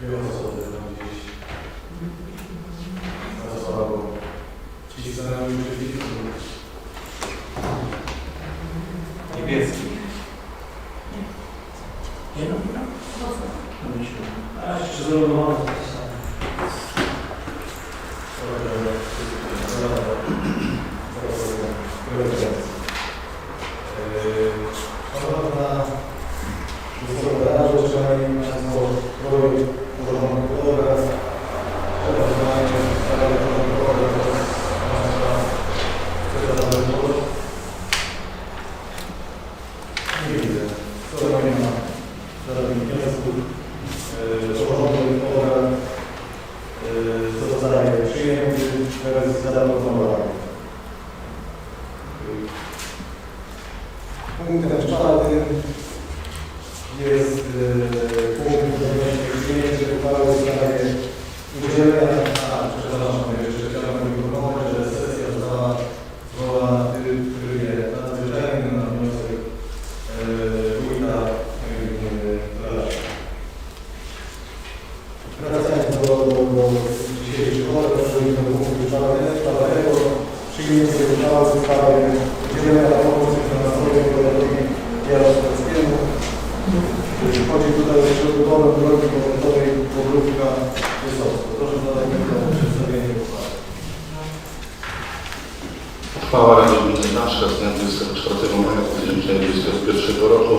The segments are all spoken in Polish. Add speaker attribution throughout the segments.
Speaker 1: Dwie osoby tam gdzieś zasobowo. Ci już widzimy. Niebieski. Nie no, A jeszcze zalogowane. Szanowna Wysoka Rado, Szanowni Państwo, projekt porządku obrad, przekazywanie sprawy porządku obrad Państwa Sekretarza Nie widzę. Skoro nie ma żadnych wniosków, yy, porządek obrad yy, zostaje przyjęty bez zaproponowania. Punktem czwartym jest e, punkt odnośnie przyjęcia uchwały w sprawie udzielenia, a przepraszam, jeszcze chciałbym informować, że sesja została zwołana w try- w trybie nadzwyczajnym na wniosek wójta gminy. Wracając do, finansowej powiatowi jarosławskiemu. Tutaj o przebudowę drogi powiatowej Bobrówka Wysocka. Proszę zadać o przedstawienie uchwały.
Speaker 2: Uchwała Rady Gminy z dnia 24 maja 2021 roku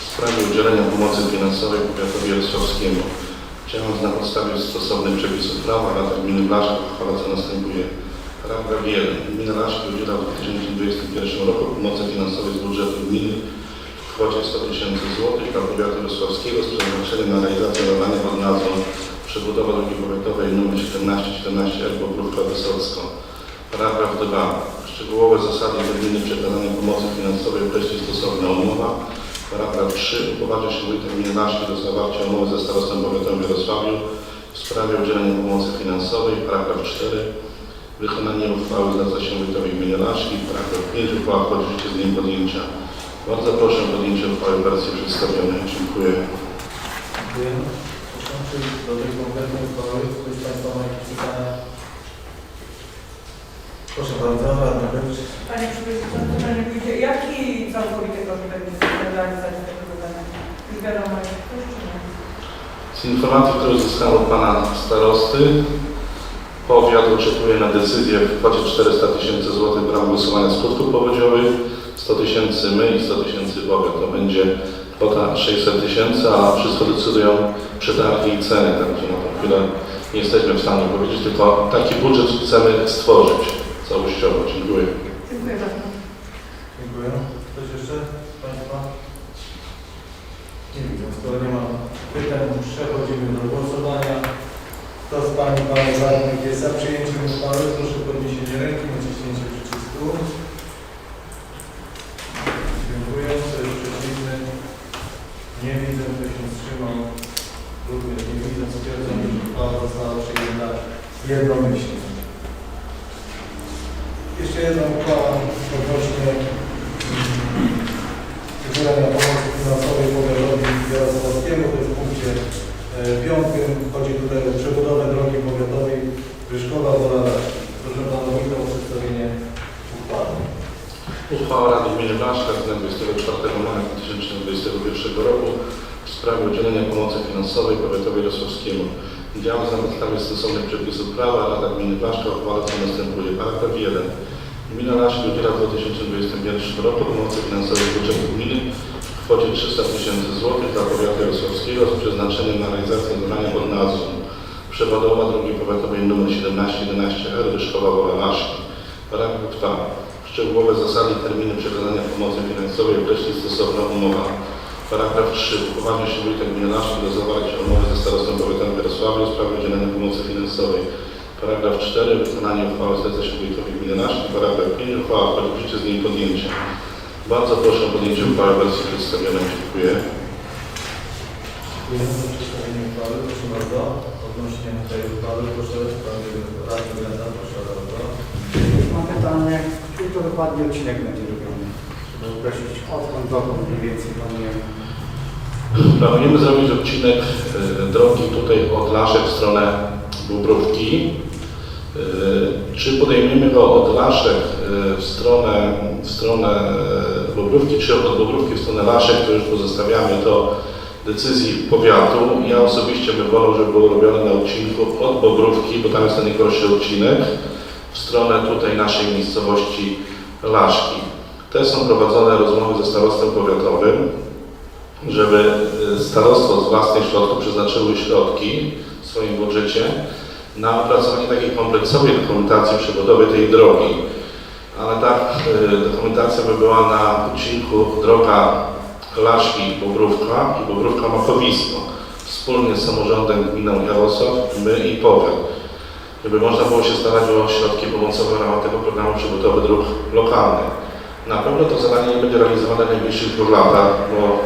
Speaker 2: w sprawie udzielenia pomocy finansowej powiatowi jarosławskiemu. Działając na podstawie stosownych przepisów prawa, Rada Gminy Blaszka uchwala co następuje. Paragraf 1. Gmina Blaszki udziela w 2021 roku pomocy finansowej z budżetu gminy w kwocie 100 tysięcy złotych dla powiatu jarosławskiego z przeznaczeniem na realizację zadań pod nazwą Przebudowa drogi powiatowej nr 1717 Elbo Brówka Wysocka. Paragraf 2. Szczegółowe zasady i terminy przekazania pomocy finansowej umowa. Paragraf 3. Upoważnia się wójta Naszki do zawarcia umowy ze starostą powiatowym w Jarosławiu w sprawie udzielenia pomocy finansowej. Paragraf 4. Wykonanie uchwały zleca się wójtowi gminy Naszki. Paragraf 5. Uchwała wchodzi w życie z dniem podjęcia. Bardzo proszę o podjęcie uchwały w wersji przedstawionej. Dziękuję.
Speaker 1: Dziękuję. Proszę, czy do konkretnej uchwały ktoś z Państwa jakieś pytania? Proszę bardzo, Radna Wręcz.
Speaker 3: Panie Przewodniczący, Panie Wójcie, jaki całkowity koszt będzie realizacji tego zadania? Już wiadomo, czy nie?
Speaker 2: Z informacji, które uzyskałem od Pana Starosty, powiat oczekuje na decyzję w kwocie 400 tysięcy złotych w ramach głosowania skutków powodziowych, 100 tysięcy my i 100 tysięcy powiat. To będzie kwota 600 tysięcy, a wszystko decydują przetargi i ceny, także na tą chwilę nie jesteśmy w stanie powiedzieć, tylko taki budżet chcemy stworzyć całościowo. Dziękuję.
Speaker 3: Dziękuję bardzo.
Speaker 1: Dziękuję. Ktoś jeszcze z Państwa? Nie widzę. Skoro nie ma pytań, przechodzimy do głosowania. Kto z Pani i Panów Radnych jest za przyjęciem uchwały? Proszę o podniesienie ręki, naciśnięcie przycisku. Dziękuję. Kto jest przeciwny? Nie widzę. Kto się wstrzymał? Również nie widzę. Stwierdzam, że uchwała została przyjęta jednomyślnie. Jedna uchwała odnośnie udzielenia pomocy finansowej powiatowi jarosławskiemu. To jest w punkcie e, piątym. Chodzi tutaj o przebudowę drogi powiatowej Wyszkowa Wola Proszę Pana Wójta o przedstawienie uchwały.
Speaker 2: Uchwała Rady Gminy Blaszka z dnia 24 maja 2021 roku w sprawie udzielenia pomocy finansowej powiatowi jarosławskiemu. Działając na podstawie stosownych przepisów prawa, Rada Gminy Blaszka uchwala co następuje. Paragraf 1. Gmina Laszki udziela w 2021 roku pomocy finansowej budżetu gminy w kwocie 300 tysięcy złotych dla powiatu jarosławskiego z przeznaczeniem na realizację zadania pod nazwą Przewodowa drogi powiatowej nr 1711R Wyszkowa Wola Laszki. Paragraf 2. Szczegółowe zasady i terminy przekazania pomocy finansowej określi stosowna umowa. Paragraf 3. Upoważnia się wójta gminy Laszki do zawarcia umowy ze starostą powiatowym Jarosławiu w sprawie udzielenia pomocy finansowej. Paragraf 4. Wykonanie uchwały zleca się wójtowi gminy Laszki. Paragraf 5. Uchwała wchodzi w życie z dniem podjęcia. Bardzo proszę o podjęcie uchwały w wersji przedstawionej. Dziękuję.
Speaker 1: Dziękuję za przedstawienie uchwały. Proszę bardzo. Odnośnie tej uchwały proszę Panie Radny Gwiazda, proszę bardzo.
Speaker 4: Mam pytanie, który to dokładnie odcinek będzie robiony? Żeby określić odkąd dokąd mniej więcej planujemy.
Speaker 2: Planujemy zrobić odcinek e, drogi tutaj od Laszek w stronę Bubrówki. E, Czy podejmiemy go od Laszek e, w stronę, w stronę e, Bubrówki, czy od Bubrówki w stronę Laszek, to już pozostawiamy to decyzji powiatu. Ja osobiście bym wolał, żeby było robione na odcinku od Bobrówki, bo tam jest najkrótszy odcinek, w stronę tutaj naszej miejscowości Laszki. Te są prowadzone rozmowy ze starostwem powiatowym żeby y, starostwo z własnych środków przeznaczyły środki w swoim budżecie na opracowanie takiej kompleksowej dokumentacji przebudowy tej drogi. Ale ta y, dokumentacja by była na odcinku droga Laszki Bobrówka i Bobrówka Makowisko wspólnie z samorządem gminą Jarosław, my i powiat. Żeby można było się starać o środki pomocowe w ramach tego programu przebudowy dróg lokalnych. Na pewno to zadanie nie będzie realizowane w najbliższych dwóch latach, bo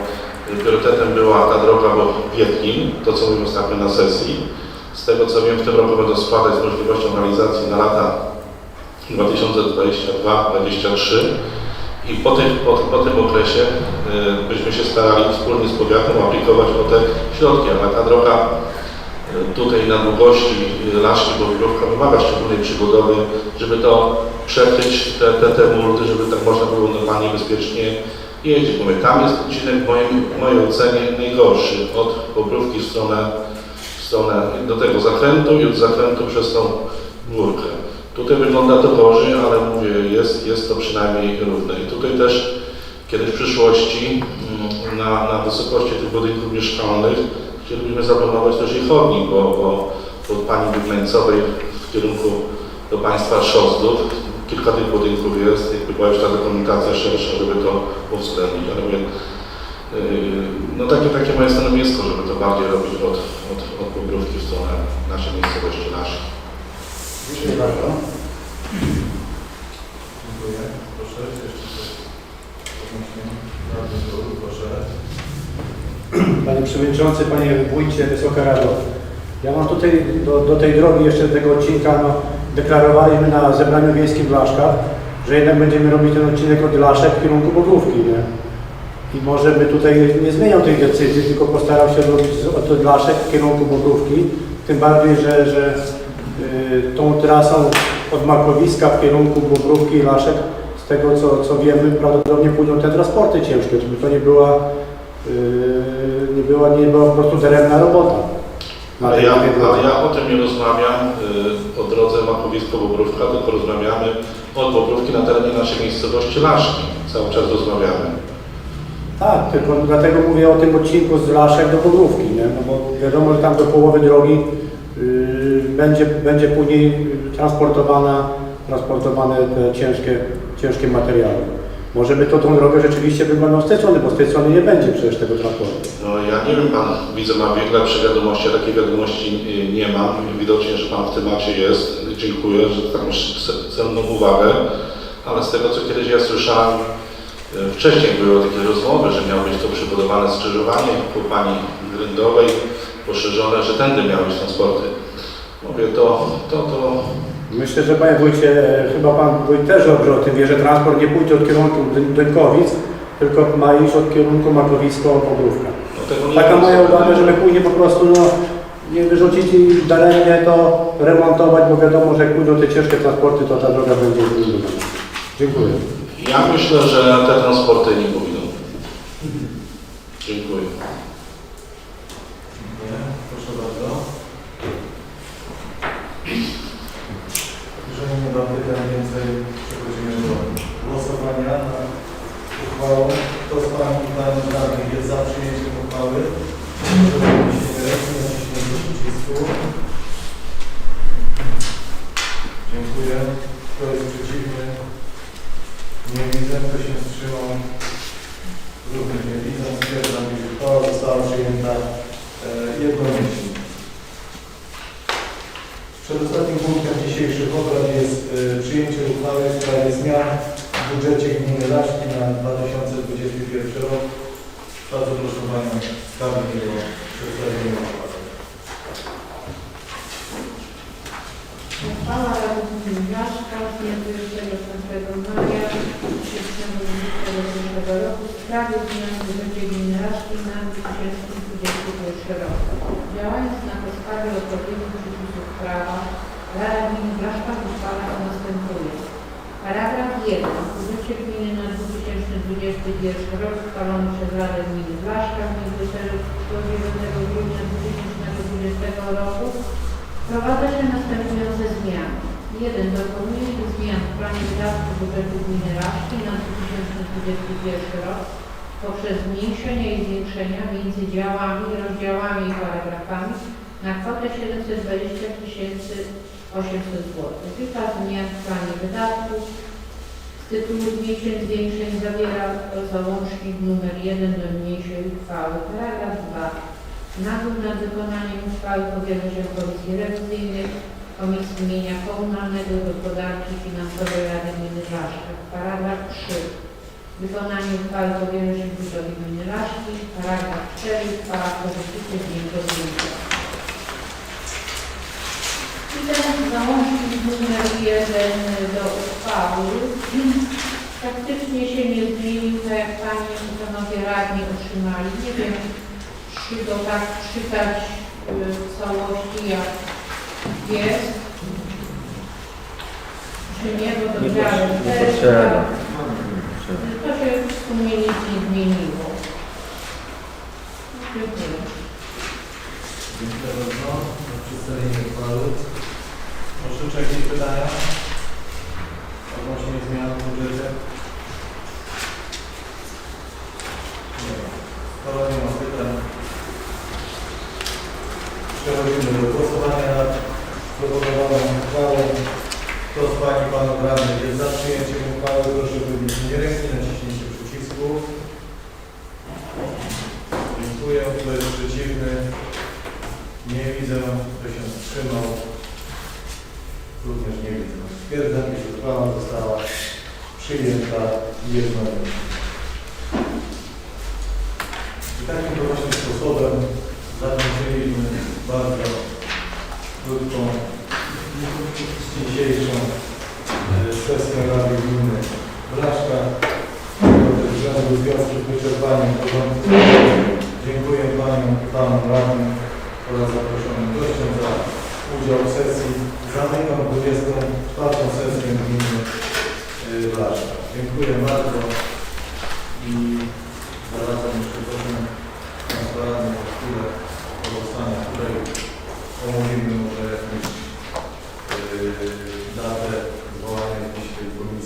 Speaker 2: Priorytetem była ta droga bo Wiedlin, to co mówiłem ostatnio na sesji. Z tego co wiem, w tym roku będą składać z możliwością realizacji na lata 2022-2023 i po, tych, po, po tym okresie y, byśmy się starali wspólnie z powiatem aplikować o te środki, ale ta droga y, tutaj na długości y, Laszki Bobrówka wymaga szczególnej przygodowy, żeby to przekryć te, te, te multy, żeby tak można było normalnie, bezpiecznie jeździć. Mówię, tam jest odcinek w, moim, w mojej ocenie najgorszy od Bobrówki w stronę, stronę do tego zakrętu i od zakrętu przez tą górkę. Tutaj wygląda to gorzej, ale mówię, jest, jest to przynajmniej równe. I tutaj też kiedyś w przyszłości mm, na, na wysokości tych budynków mieszkalnych chcielibyśmy zaplanować też i chodnik, bo, bo od pani Wygnańcowej w kierunku do państwa Szozdów kilka tych budynków jest, jakby była już ta dokumentacja szersza, żeby to uwzględnić, ale mówię, yy, no takie, takie moje stanowisko, żeby to bardziej robić od, od, naszej miejscowości naszej.
Speaker 4: Dziękuję bardzo.
Speaker 1: Dziękuję. Proszę, jeszcze coś odnośnie proszę.
Speaker 4: Panie Przewodniczący, Panie Wójcie, Wysoka Rado. Ja mam tutaj do, do tej drogi jeszcze tego odcinka, no, deklarowaliśmy na zebraniu wiejskim w Laszkach, że jednak będziemy robić ten odcinek od Laszek w kierunku Bodłówki, nie? I może by tutaj nie zmieniał tej decyzji, tylko postarał się robić od Laszek w kierunku Bodłówki, tym bardziej, że, że y, tą trasą od Makowiska w kierunku Bobrówki i Laszek, z tego co, co wiemy, prawdopodobnie pójdą te transporty ciężkie, żeby to nie była, y, nie była, nie była po prostu daremna robota.
Speaker 2: Ale ja, ale ja o tym nie rozmawiam y, o drodze Makowisko-Bobrówka, tylko rozmawiamy od Bobrówki na terenie naszej miejscowości Laszki. Cały czas rozmawiamy.
Speaker 4: Tak, tylko dlatego mówię o tym odcinku z Laszek do Podłówki, nie? No bo wiadomo, że tam do połowy drogi yy, będzie, będzie później yy, transportowana, transportowane te ciężkie, ciężkie materiały. Może by to tą drogę rzeczywiście wyglądał z tej strony, bo z tej strony nie będzie przecież tego transportu.
Speaker 2: No ja nie wiem, Pan widzę ma lepsze wiadomości, ja takiej wiadomości y, nie mam. Widocznie, że Pan w temacie jest. Dziękuję za taką ce- cenną uwagę. Ale z tego, co kiedyś ja słyszałem, wcześniej były takie rozmowy, że miało być to przybudowane skrzyżowanie ku Pani Gryndowej, poszerzone, że tędy miały być transporty. Mówię, to, to, to
Speaker 4: Myślę, że Panie Wójcie, e, chyba Pan Wójt też dobrze o tym wie, że transport nie pójdzie od kierunku Dynkowic, tylko ma iść od kierunku Makowisko-Podłówka.
Speaker 2: no
Speaker 4: Taka moja uwaga, żeby później po prostu no, nie wyrzucić i daremnie to remontować, bo wiadomo, że jak pójdą te ciężkie transporty, to ta droga będzie zrujnowana. Dziękuję.
Speaker 2: Ja myślę, że te transporty nie powinny. Dziękuję.
Speaker 1: Dziękuję. Proszę bardzo. Jeżeli nie ma pytań więcej, przechodzimy do głosowania nad uchwałą. Kto z Pań i Panów radnych jest za przyjęciem uchwały? Dziękuję. Kto jest przeciwny? Nie widzę. Kto się wstrzymał? Również nie widzę. Stwierdzam, iż uchwała została przyjęta e, jednomyślnie. Przedostatnim punktem dzisiejszych obrad jest e, przyjęcie uchwały w sprawie zmian w budżecie gminy Raszki na 2021 rok. Bardzo proszę Panią Skarbnik o przedstawienie uchwały.
Speaker 5: Uchwała Rady Gminy Blaszka z dnia 24 maja 2021 roku w sprawie zmian w gminy Raszki na 2021 rok. Działając na podstawie odpowiednich przepisów prawa, Rada Gminy Blaszka uchwala o następuje. Paragraf 1. W gminy na 2021 rok uchwalony przez Radę Gminy Blaszka w dniu 29 grudnia 2020 roku Wprowadza się następujące zmiany. 1. Dokonuje się zmian w planie wydatków budżetu gminy Raszki na 2021 rok poprzez zmniejszenie i zwiększenia między działami, rozdziałami i paragrafami na kwotę 720 800 zł. Kilka zmian w planie wydatków z tytułu zmniejszeń, zwiększeń zawiera załącznik numer 1 do niniejszej uchwały. Paragraf 2. Nadzór nad wykonaniem uchwały powierza się Komisji Rewizyjnej, Komisji Mienia Komunalnego, Gospodarki Finansowej Rady Gminy Laszka. Paragraf 3. Wykonanie uchwały powierza się Wójtowi Gminy Laszki. Paragraf 4. Uchwała korzystuje z niego zdjęcia. I teraz załącznik numer 1 do uchwały. Faktycznie się nie zmienił, tak jak Panie i Panowie Radni otrzymali. Nie wiem, czy go tak czytać y, w całości jak jest, czy nie, bo to też,
Speaker 6: potrzeba.
Speaker 5: to się w sumie nic nie zmieniło. Dziękuję.
Speaker 1: Dziękuję bardzo za przedstawienie uchwały. Proszę, czy jakieś pytania odnośnie zmian w budżecie? Nie ma. Skoro nie ma pytań, przechodzimy do głosowania nad proponowaną uchwałą. Kto z Pań i Panów Radnych jest za przyjęciem uchwały, proszę o podniesienie ręki, naciśnięcie przycisku. Dziękuję. Kto jest przeciwny? Nie widzę. Kto się wstrzymał? Również nie widzę. Stwierdzam, iż uchwała została przyjęta jednomyślnie. I takim to właśnie sposobem zakończyliśmy bardzo krótką dzisiejszą e, sesję Rady Gminy Blaszka. Względu związku wyczerpaniem porządku. Dziękuję Paniom i Panom Radnym oraz zaproszonym gościom za udział w sesji. Zamykam 24. sesję Gminy Blaszka. Dziękuję bardzo i zarazem jeszcze proszę Państwa Radnych o chwilę pozostania, w której omówimy